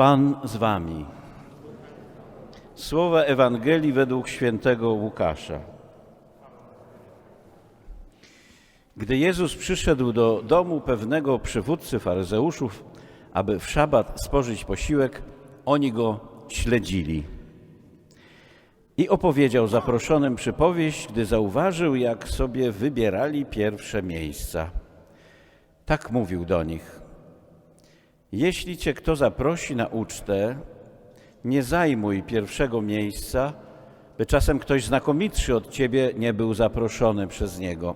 Pan z wami. Słowa Ewangelii według świętego Łukasza. Gdy Jezus przyszedł do domu pewnego przywódcy faryzeuszów, aby w szabat spożyć posiłek, oni go śledzili. I opowiedział zaproszonym przypowieść, gdy zauważył, jak sobie wybierali pierwsze miejsca. Tak mówił do nich. Jeśli cię kto zaprosi na ucztę, nie zajmuj pierwszego miejsca, by czasem ktoś znakomitszy od ciebie nie był zaproszony przez niego.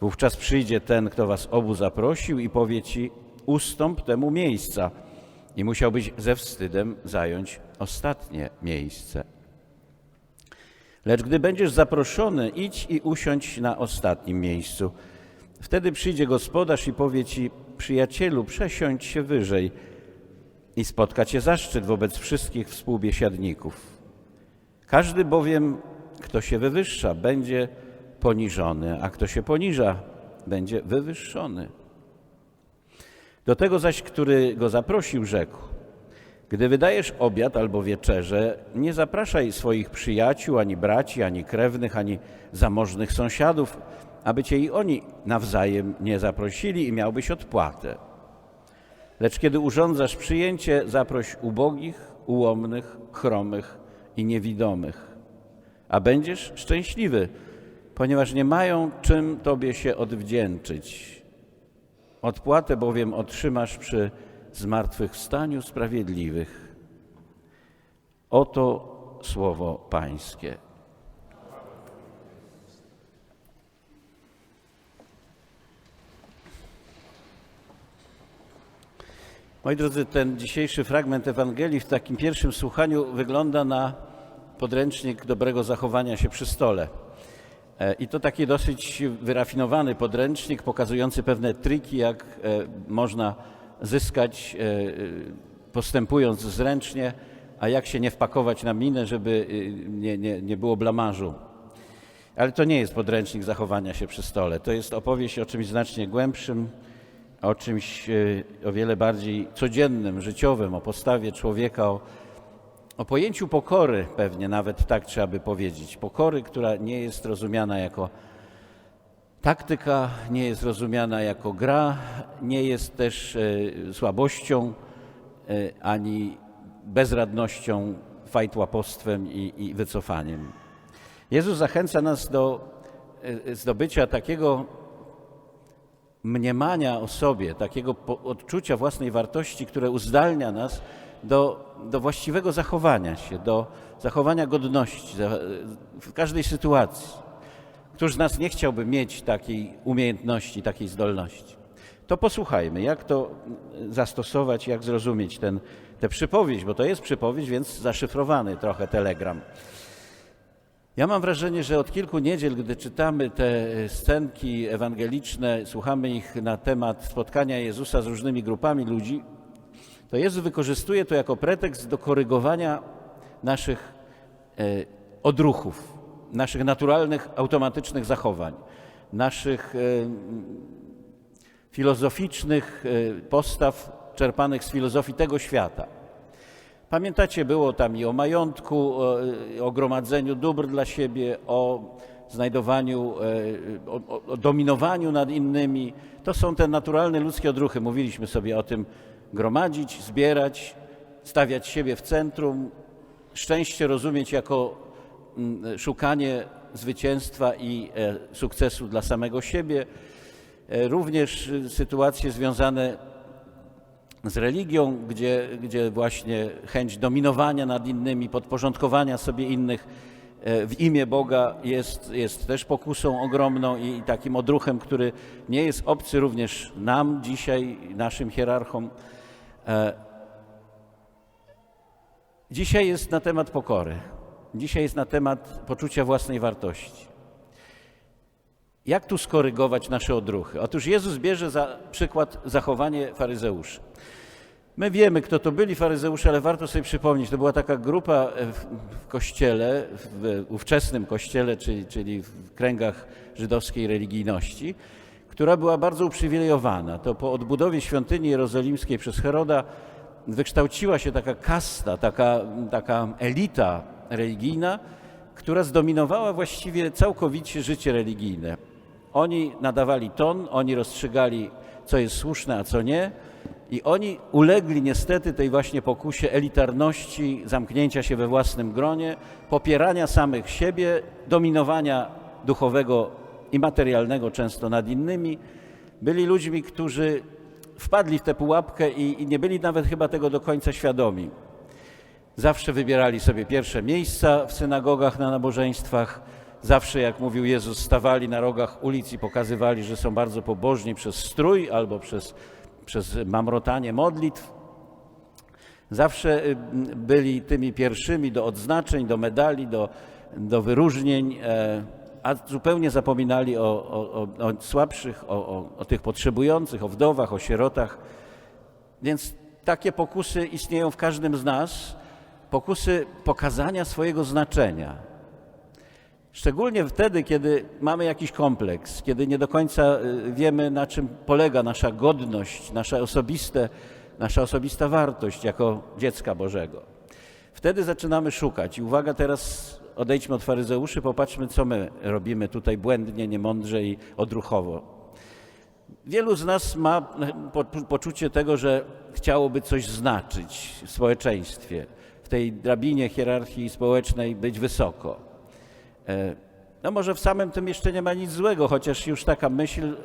Wówczas przyjdzie ten, kto was obu zaprosił i powie ci, ustąp temu miejsca. I musiałbyś ze wstydem zająć ostatnie miejsce. Lecz gdy będziesz zaproszony, idź i usiądź na ostatnim miejscu. Wtedy przyjdzie gospodarz i powie ci, przyjacielu, przesiądź się wyżej i spotka cię zaszczyt wobec wszystkich współbiesiadników. Każdy bowiem, kto się wywyższa, będzie poniżony, a kto się poniża, będzie wywyższony. Do tego zaś, który go zaprosił, rzekł: Gdy wydajesz obiad albo wieczerze, nie zapraszaj swoich przyjaciół, ani braci, ani krewnych, ani zamożnych sąsiadów, aby cię i oni nawzajem nie zaprosili i miałbyś odpłatę. Lecz kiedy urządzasz przyjęcie, zaproś ubogich, ułomnych, chromych i niewidomych, a będziesz szczęśliwy, ponieważ nie mają czym tobie się odwdzięczyć. Odpłatę bowiem otrzymasz przy zmartwychwstaniu sprawiedliwych. Oto słowo Pańskie. Moi drodzy, ten dzisiejszy fragment Ewangelii w takim pierwszym słuchaniu wygląda na podręcznik dobrego zachowania się przy stole. E, I to taki dosyć wyrafinowany podręcznik pokazujący pewne triki, jak e, można zyskać e, postępując zręcznie, a jak się nie wpakować na minę, żeby nie, nie, nie było blamażu. Ale to nie jest podręcznik zachowania się przy stole. To jest opowieść o czymś znacznie głębszym, o czymś o wiele bardziej codziennym, życiowym, o postawie człowieka, o, o pojęciu pokory, pewnie nawet tak trzeba by powiedzieć. Pokory, która nie jest rozumiana jako taktyka, nie jest rozumiana jako gra, nie jest też e, słabością e, ani bezradnością, fajtłapostwem i, i wycofaniem. Jezus zachęca nas do e, zdobycia takiego mniemania o sobie, takiego odczucia własnej wartości, które uzdalnia nas do, do właściwego zachowania się, do zachowania godności w każdej sytuacji. Któż z nas nie chciałby mieć takiej umiejętności, takiej zdolności? To posłuchajmy, jak to zastosować, jak zrozumieć ten, tę przypowieść, bo to jest przypowieść, więc zaszyfrowany trochę telegram. Ja mam wrażenie, że od kilku niedziel, gdy czytamy te scenki ewangeliczne, słuchamy ich na temat spotkania Jezusa z różnymi grupami ludzi, to Jezus wykorzystuje to jako pretekst do korygowania naszych e, odruchów, naszych naturalnych, automatycznych zachowań, naszych e, filozoficznych e, postaw czerpanych z filozofii tego świata. Pamiętacie, było tam i o majątku, o, gromadzeniu dóbr dla siebie, o znajdowaniu, o, o, dominowaniu nad innymi. To są te naturalne ludzkie odruchy. Mówiliśmy sobie o tym, gromadzić, zbierać, stawiać siebie w centrum, szczęście rozumieć jako szukanie zwycięstwa i e, sukcesu dla samego siebie. E, również sytuacje związane z religią, gdzie, gdzie właśnie chęć dominowania nad innymi, podporządkowania sobie innych e, w imię Boga jest, jest też pokusą ogromną i takim odruchem, który nie jest obcy również nam dzisiaj, naszym hierarchom. Dzisiaj jest na temat pokory. Dzisiaj jest na temat poczucia własnej wartości. Jak tu skorygować nasze odruchy? Otóż Jezus bierze za przykład zachowanie faryzeuszy. My wiemy, kto to byli faryzeusze, ale warto sobie przypomnieć, to była taka grupa w kościele, w ówczesnym kościele, czyli, czyli w kręgach żydowskiej religijności, która była bardzo uprzywilejowana. To po odbudowie świątyni jerozolimskiej przez Heroda wykształciła się taka kasta, taka, taka elita religijna, która zdominowała właściwie całkowicie życie religijne. Oni nadawali ton, oni rozstrzygali, co jest słuszne, a co nie. I oni ulegli niestety tej właśnie pokusie elitarności, zamknięcia się we własnym gronie, popierania samych siebie, dominowania duchowego i materialnego często nad innymi. Byli ludźmi, którzy wpadli w tę pułapkę i, i nie byli nawet chyba tego do końca świadomi. Zawsze wybierali sobie pierwsze miejsca w synagogach na nabożeństwach. Zawsze, jak mówił Jezus, stawali na rogach ulic i pokazywali, że są bardzo pobożni przez strój albo przez, przez mamrotanie modlitw. Zawsze y, byli tymi pierwszymi do odznaczeń, do medali, do, do wyróżnień, e, a zupełnie zapominali o, o, o, słabszych, o, o tych potrzebujących, o wdowach, o sierotach. Więc takie pokusy istnieją w każdym z nas, pokusy pokazania swojego znaczenia. Szczególnie wtedy, kiedy mamy jakiś kompleks, kiedy nie do końca y, wiemy, na czym polega nasza godność, nasza, osobiste, nasza osobista wartość jako dziecka Bożego. Wtedy zaczynamy szukać. I uwaga, teraz odejdźmy od faryzeuszy, popatrzmy, co my robimy tutaj błędnie, niemądrze i odruchowo. Wielu z nas ma po, poczucie tego, że chciałoby coś znaczyć w społeczeństwie, w tej drabinie hierarchii społecznej być wysoko. E, No może w samym tym jeszcze nie ma nic złego, chociaż już taka myśl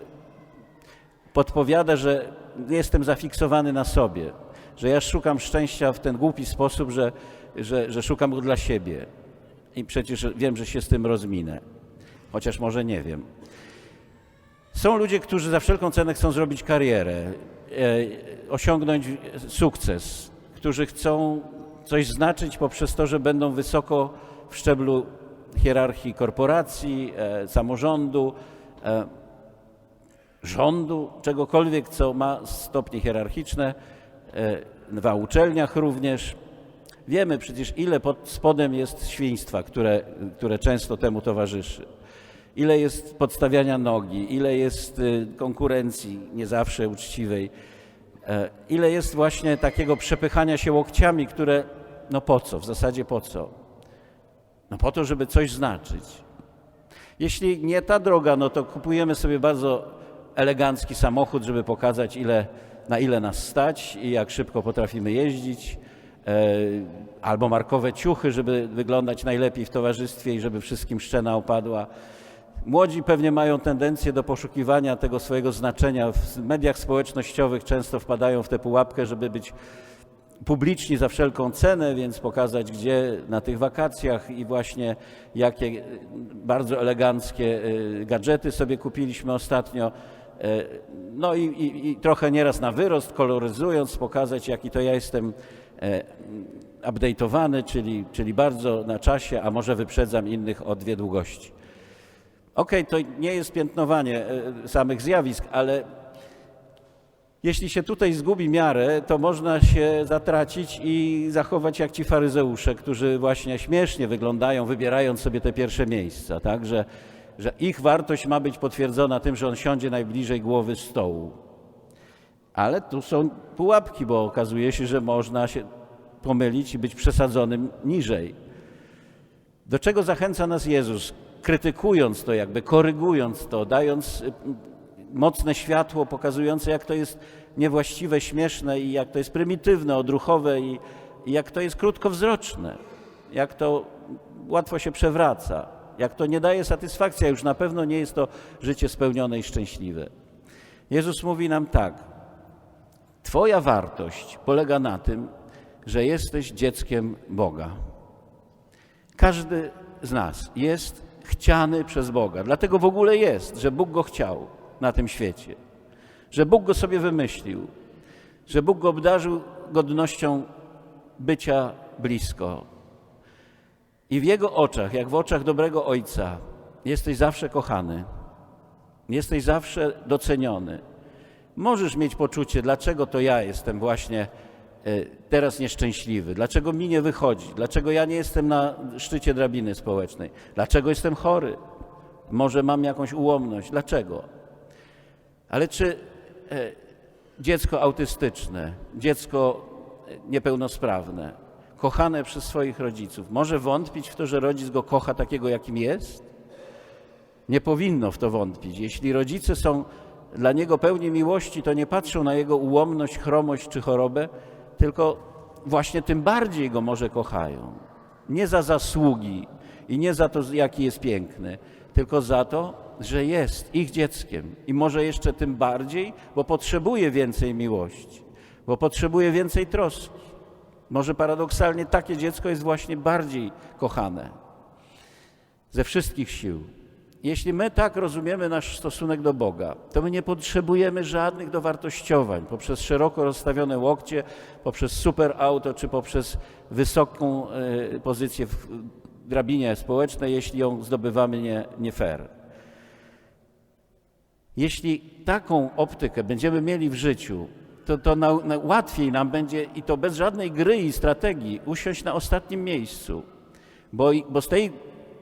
podpowiada, że jestem zafiksowany na sobie, że ja szukam szczęścia w ten głupi sposób, że, że, że szukam go dla siebie. I przecież wiem, że się z tym rozminę, chociaż może nie wiem. Są ludzie, którzy za wszelką cenę chcą zrobić karierę, e, osiągnąć sukces, którzy chcą coś znaczyć poprzez to, że będą wysoko w szczeblu hierarchii korporacji, e, samorządu, e, rządu, czegokolwiek, co ma stopnie hierarchiczne, e, na uczelniach również. Wiemy przecież, ile pod spodem jest świństwa, które, które często temu towarzyszy. Ile jest podstawiania nogi, ile jest y, konkurencji nie zawsze uczciwej, e, ile jest właśnie takiego przepychania się łokciami, które no po co, w zasadzie po co? No po to, żeby coś znaczyć. Jeśli nie ta droga, no to kupujemy sobie bardzo elegancki samochód, żeby pokazać, ile, na ile nas stać i jak szybko potrafimy jeździć, e, albo markowe ciuchy, żeby wyglądać najlepiej w towarzystwie i żeby wszystkim szczena opadła. Młodzi pewnie mają tendencję do poszukiwania tego swojego znaczenia. W mediach społecznościowych często wpadają w tę pułapkę, żeby być publiczni za wszelką cenę, więc pokazać, gdzie na tych wakacjach i właśnie jakie bardzo eleganckie y, gadżety sobie kupiliśmy ostatnio. E, No i, i, i trochę nieraz na wyrost, koloryzując, pokazać, jaki to ja jestem e, update'owany, czyli, czyli bardzo na czasie, a może wyprzedzam innych o dwie długości. Okej, to nie jest piętnowanie e, samych zjawisk, ale jeśli się tutaj zgubi miarę, to można się zatracić i zachować jak ci faryzeusze, którzy właśnie śmiesznie wyglądają, wybierając sobie te pierwsze miejsca, tak? Że, że ich wartość ma być potwierdzona tym, że on siądzie najbliżej głowy stołu. Ale tu są pułapki, bo okazuje się, że można się pomylić i być przesadzonym niżej. Do czego zachęca nas Jezus, krytykując to, jakby korygując to, dając mocne światło pokazujące, jak to jest niewłaściwe, śmieszne i jak to jest prymitywne, odruchowe i, i jak to jest krótkowzroczne, jak to łatwo się przewraca, jak to nie daje satysfakcji, a już na pewno nie jest to życie spełnione i szczęśliwe. Jezus mówi nam tak: Twoja wartość polega na tym, że jesteś dzieckiem Boga. Każdy z nas jest chciany przez Boga. Dlatego w ogóle jest, że Bóg go chciał na tym świecie, że Bóg go sobie wymyślił, że Bóg go obdarzył godnością bycia blisko. I w Jego oczach, jak w oczach dobrego Ojca, jesteś zawsze kochany, jesteś zawsze doceniony. Możesz mieć poczucie, dlaczego to ja jestem właśnie e, teraz nieszczęśliwy, dlaczego mi nie wychodzi, dlaczego ja nie jestem na szczycie drabiny społecznej, dlaczego jestem chory, może mam jakąś ułomność, dlaczego? Ale czy e, dziecko autystyczne, dziecko niepełnosprawne, kochane przez swoich rodziców, może wątpić w to, że rodzic go kocha takiego, jakim jest? Nie powinno w to wątpić. Jeśli rodzice są dla niego pełni miłości, to nie patrzą na jego ułomność, chromość czy chorobę, tylko właśnie tym bardziej go może kochają. Nie za zasługi i nie za to, jaki jest piękny, tylko za to, że jest ich dzieckiem i może jeszcze tym bardziej, bo potrzebuje więcej miłości, bo potrzebuje więcej troski. Może paradoksalnie takie dziecko jest właśnie bardziej kochane ze wszystkich sił. Jeśli my tak rozumiemy nasz stosunek do Boga, to my nie potrzebujemy żadnych dowartościowań poprzez szeroko rozstawione łokcie, poprzez super auto czy poprzez wysoką e, pozycję w drabinie społecznej, jeśli ją zdobywamy nie, nie fair. Jeśli taką optykę będziemy mieli w życiu, to, to na, na łatwiej nam będzie i to bez żadnej gry i strategii usiąść na ostatnim miejscu, bo, bo z tej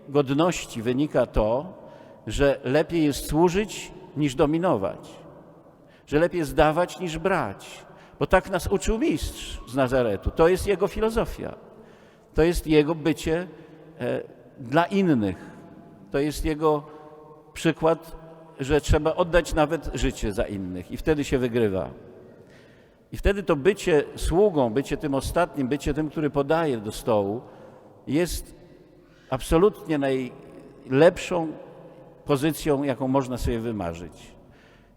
godności wynika to, że lepiej jest służyć niż dominować, że lepiej jest dawać niż brać, bo tak nas uczył mistrz z Nazaretu. To jest jego filozofia, to jest jego bycie e, dla innych, to jest jego przykład, że trzeba oddać nawet życie za innych i wtedy się wygrywa. I wtedy to bycie sługą, bycie tym ostatnim, bycie tym, który podaje do stołu, jest absolutnie najlepszą pozycją, jaką można sobie wymarzyć.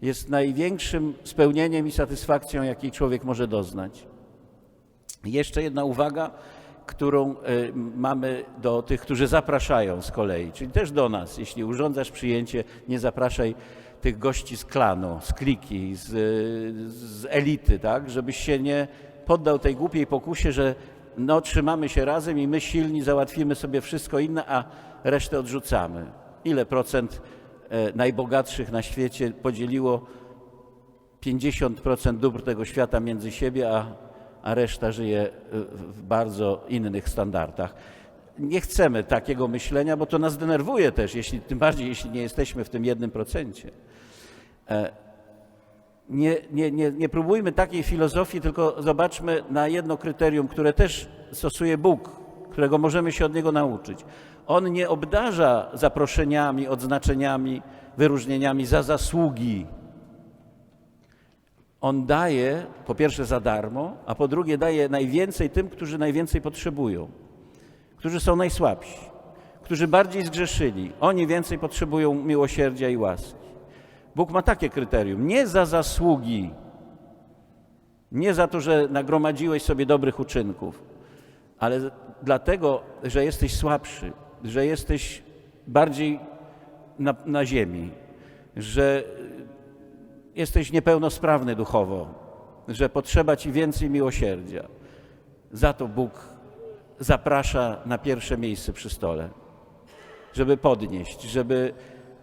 Jest największym spełnieniem i satysfakcją, jakiej człowiek może doznać. Jeszcze jedna uwaga, którą e, mamy do tych, którzy zapraszają z kolei, czyli też do nas. Jeśli urządzasz przyjęcie, nie zapraszaj tych gości z klanu, z kliki, z, z elity, tak, żebyś się nie poddał tej głupiej pokusie, że no, trzymamy się razem i my silni załatwimy sobie wszystko inne, a resztę odrzucamy. Ile procent e, najbogatszych na świecie podzieliło 50% dóbr tego świata między siebie, a, a reszta żyje w bardzo innych standardach. Nie chcemy takiego myślenia, bo to nas denerwuje też, jeśli, tym bardziej jeśli nie jesteśmy w tym jednym procencie. E, nie, nie, nie, nie próbujmy takiej filozofii, tylko zobaczmy na jedno kryterium, które też stosuje Bóg, którego możemy się od Niego nauczyć. On nie obdarza zaproszeniami, odznaczeniami, wyróżnieniami za zasługi. On daje po pierwsze za darmo, a po drugie daje najwięcej tym, którzy najwięcej potrzebują, którzy są najsłabsi, którzy bardziej zgrzeszyli. Oni więcej potrzebują miłosierdzia i łaski. Bóg ma takie kryterium: nie za zasługi, nie za to, że nagromadziłeś sobie dobrych uczynków, ale dlatego, że jesteś słabszy, że jesteś bardziej na, na ziemi, że jesteś niepełnosprawny duchowo, że potrzeba ci więcej miłosierdzia. Za to Bóg zaprasza na pierwsze miejsce przy stole, żeby podnieść, żeby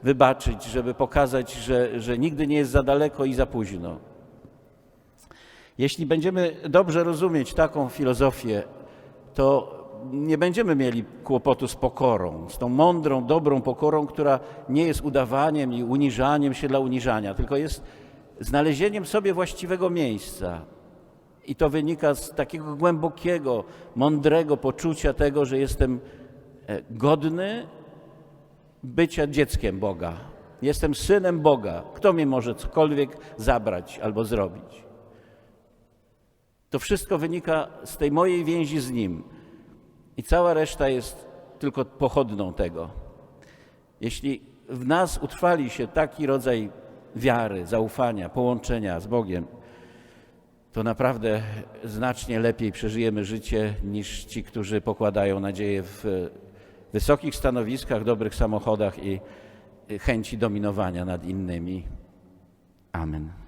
wybaczyć, żeby pokazać, że, że nigdy nie jest za daleko i za późno. Jeśli będziemy dobrze rozumieć taką filozofię, to nie będziemy mieli kłopotu z pokorą, z tą mądrą, dobrą pokorą, która nie jest udawaniem i uniżaniem się dla uniżania, tylko jest znalezieniem sobie właściwego miejsca. I to wynika z takiego głębokiego, mądrego poczucia tego, że jestem e, godny bycia dzieckiem Boga. Jestem synem Boga. Kto mi może cokolwiek zabrać albo zrobić? To wszystko wynika z tej mojej więzi z Nim. I cała reszta jest tylko pochodną tego. Jeśli w nas utrwali się taki rodzaj wiary, zaufania, połączenia z Bogiem, to naprawdę znacznie lepiej przeżyjemy życie niż ci, którzy pokładają nadzieję w wysokich stanowiskach, dobrych samochodach i chęci dominowania nad innymi. Amen.